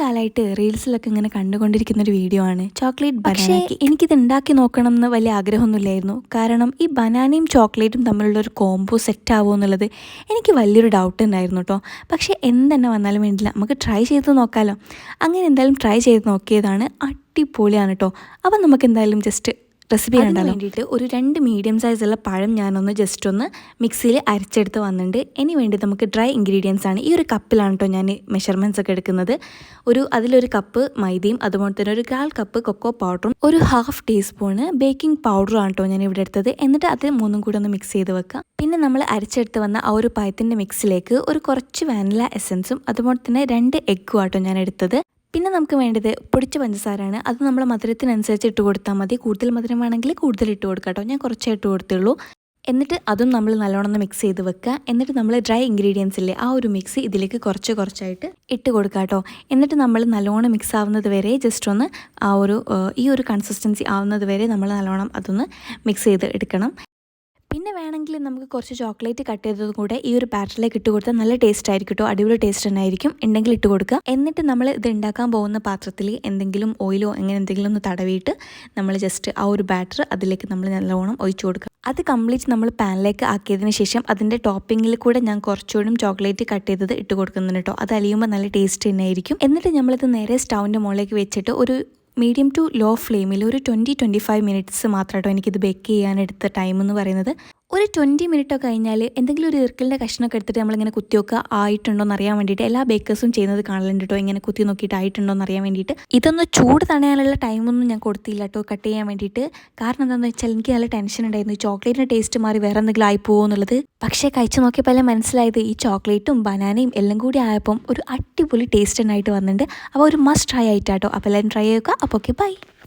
കാലമായിട്ട് റീൽസിലൊക്കെ ഇങ്ങനെ കണ്ടുകൊണ്ടിരിക്കുന്ന ഒരു വീഡിയോ ആണ്. ചോക്ലേറ്റ് പക്ഷേ എനിക്കിത് ഉണ്ടാക്കി നോക്കണം എന്ന് വലിയ ആഗ്രഹമൊന്നുമില്ലായിരുന്നു. കാരണം ഈ ബനാനയും ചോക്ലേറ്റും തമ്മിലുള്ള ഒരു കോംബോ സെറ്റ് ആവുമോ എന്നുള്ളത് എനിക്ക് വലിയൊരു ഡൗട്ട് ഉണ്ടായിരുന്നു കേട്ടോ പക്ഷേ എന്തെന്നെ വന്നാലും വേണ്ടില്ല. നമുക്ക് ട്രൈ ചെയ്ത് നോക്കാമല്ലോ അങ്ങനെ എന്തായാലും ട്രൈ ചെയ്ത് നോക്കിയതാണ് അടിപൊളിയാണ് കേട്ടോ അപ്പം നമുക്ക് എന്തായാലും ജസ്റ്റ് റെസിപ്പി കണ്ടാലോ വേണ്ടിയിട്ട് ഒരു രണ്ട് മീഡിയം സൈസുള്ള പഴം ഞാനൊന്ന് ജസ്റ്റ് ഒന്ന് മിക്സിയിൽ അരച്ചെടുത്ത് വന്നിട്ടുണ്ട് ഇനി വേണ്ടി നമുക്ക് ഡ്രൈ ഇൻഗ്രീഡിയൻസ് ആണ്. ഈ ഒരു കപ്പിലാണ് കേട്ടോ ഞാൻ മെഷർമെന്റ്സ് ഒക്കെ എടുക്കുന്നത്. ഒരു അതിലൊരു കപ്പ് മൈദയും അതുപോലെ തന്നെ ഒരു കാൽ കപ്പ് കൊക്കോ പൗഡറും ഒരു ഹാഫ് ടീസ്പൂണ് ബേക്കിംഗ് പൗഡറും ആണ് കേട്ടോ ഞാൻ ഇവിടെ എടുത്തത്. എന്നിട്ട് അത് മൂന്നും കൂടെ ഒന്ന് മിക്സ് ചെയ്ത് വെക്കാം. പിന്നെ നമ്മൾ അരച്ചെടുത്ത് വന്ന ആ ഒരു പഴത്തിന്റെ മിക്സിലേക്ക് ഒരു കുറച്ച് വാനില എസൻസും അതുപോലെ തന്നെ രണ്ട് എഗ്ഗും ആട്ടോ ഞാൻ എടുത്തത്. പിന്നെ നമുക്ക് വേണ്ടത് പൊടിച്ച പഞ്ചസാരയാണ്. അത് നമ്മൾ മധുരത്തിനനുസരിച്ച് ഇട്ട് കൊടുത്താൽ മതി. കൂടുതൽ മധുരം വേണമെങ്കിൽ കൂടുതൽ ഇട്ട് കൊടുക്കാം കേട്ടോ. ഞാൻ കുറച്ചേ ഇട്ട് കൊടുത്തുള്ളൂ. എന്നിട്ട് അതും നമ്മൾ നല്ലോണം മിക്സ് ചെയ്ത് വെക്കുക. എന്നിട്ട് നമ്മൾ ഡ്രൈ ഇൻഗ്രീഡിയൻസ് ഇല്ലേ ആ ഒരു മിക്സ് ഇതിലേക്ക് കുറച്ച് കുറച്ചായിട്ട് ഇട്ട് കൊടുക്കുക കേട്ടോ. എന്നിട്ട് നമ്മൾ നല്ലോണം മിക്സ് ആവുന്നത് വരെ ജസ്റ്റ് ഒന്ന് ആ ഒരു ഈ ഒരു കൺസിസ്റ്റൻസി ആവുന്നത് വരെ നമ്മൾ നല്ലോണം അതൊന്ന് മിക്സ് ചെയ്ത് എടുക്കണം. പിന്നെ വേണമെങ്കിൽ നമുക്ക് കുറച്ച് ചോക്ലേറ്റ് കട്ട് ചെയ്തതും കൂടെ ഈ ഒരു ബാറ്ററിലേക്ക് ഇട്ട് കൊടുത്താൽ നല്ല ടേസ്റ്റ് ആയിരിക്കും കേട്ടോ അടിപൊളി ടേസ്റ്റ് തന്നെ ആയിരിക്കും. ഉണ്ടെങ്കിൽ ഇട്ട് കൊടുക്കുക. എന്നിട്ട് നമ്മൾ ഇത് ഉണ്ടാക്കാൻ പോകുന്ന പാത്രത്തിൽ എന്തെങ്കിലും ഓയിലോ അങ്ങനെ എന്തെങ്കിലും ഒന്ന് തടവിയിട്ട് നമ്മൾ ജസ്റ്റ് ആ ഒരു ബാറ്റർ അതിലേക്ക് നമ്മൾ നല്ലവണ്ണം ഒഴിച്ചു കൊടുക്കുക. അത് കംപ്ലീറ്റ് നമ്മൾ പാനിലേക്ക് ആക്കിയതിന് ശേഷം അതിന്റെ ടോപ്പിങ്ങിൽ കൂടെ ഞാൻ കുറച്ചുകൂടി ചോക്ലേറ്റ് കട്ട് ചെയ്തത് ഇട്ട് കൊടുക്കുന്നുണ്ട് കേട്ടോ അത് അലിയുമ്പോൾ നല്ല ടേസ്റ്റ് തന്നെ ആയിരിക്കും. എന്നിട്ട് നമ്മളിത് നേരെ സ്റ്റൗവിന്റെ മുകളിലേക്ക് വെച്ചിട്ട് ഒരു മീഡിയം ടു ലോ ഫ്ലെയിമിൽ ഒരു ട്വന്റി ട്വന്റി ഫൈവ് മിനിറ്റ്സ് മാത്രം കേട്ടോ എനിക്കിത് ബേക്ക് ചെയ്യാനെടുത്ത ടൈം എന്ന് പറയുന്നത്. ഒരു ട്വന്റി മിനിറ്റോ കഴിഞ്ഞാൽ എന്തെങ്കിലും ഒരു ഇർക്കലിന്റെ കഷ്ണമൊക്കെ എടുത്തിട്ട് നമ്മളിങ്ങനെ കുത്തിയൊക്കെ ആയിട്ടുണ്ടോ എന്ന് അറിയാൻ വേണ്ടിയിട്ട് എല്ലാ ബേക്കേഴ്സും ചെയ്യുന്നത് കാണലുണ്ട് കേട്ടോ ഇങ്ങനെ കുത്തി നോക്കിയിട്ട് ആയിട്ടുണ്ടോ എന്ന് അറിയാൻ വേണ്ടിയിട്ട്. ഇതൊന്ന് ചൂട് തണയാനുള്ള ടൈമൊന്നും ഞാൻ കൊടുത്തില്ല കേട്ടോ കട്ട് ചെയ്യാൻ വേണ്ടിയിട്ട്. കാരണം എന്താണെന്ന് വെച്ചാൽ എനിക്ക് നല്ല ടെൻഷൻ ഉണ്ടായിരുന്നു. ഈ ചോക്ലേറ്റിന്റെ ടേസ്റ്റ് മാറി വേറെ എന്തെങ്കിലും ആയി പോകുമോ എന്നുള്ളത്. പക്ഷേ കഴിച്ചു നോക്കിയപ്പോൾ മനസ്സിലായത് ഈ ചോക്ലേറ്റും ബനാനയും എല്ലാം കൂടി ആയപ്പം ഒരു അടിപൊളി ടേസ്റ്റ് ആയിട്ട് വന്നിട്ടുണ്ട്. അപ്പോൾ ഒരു മസ്റ്റ് ട്രൈ ആയിട്ടാട്ടോ. അപ്പോൾ എല്ലാവരും ട്രൈ ചെയ്യുക. അപ്പോൾ ഓക്കെ ബൈ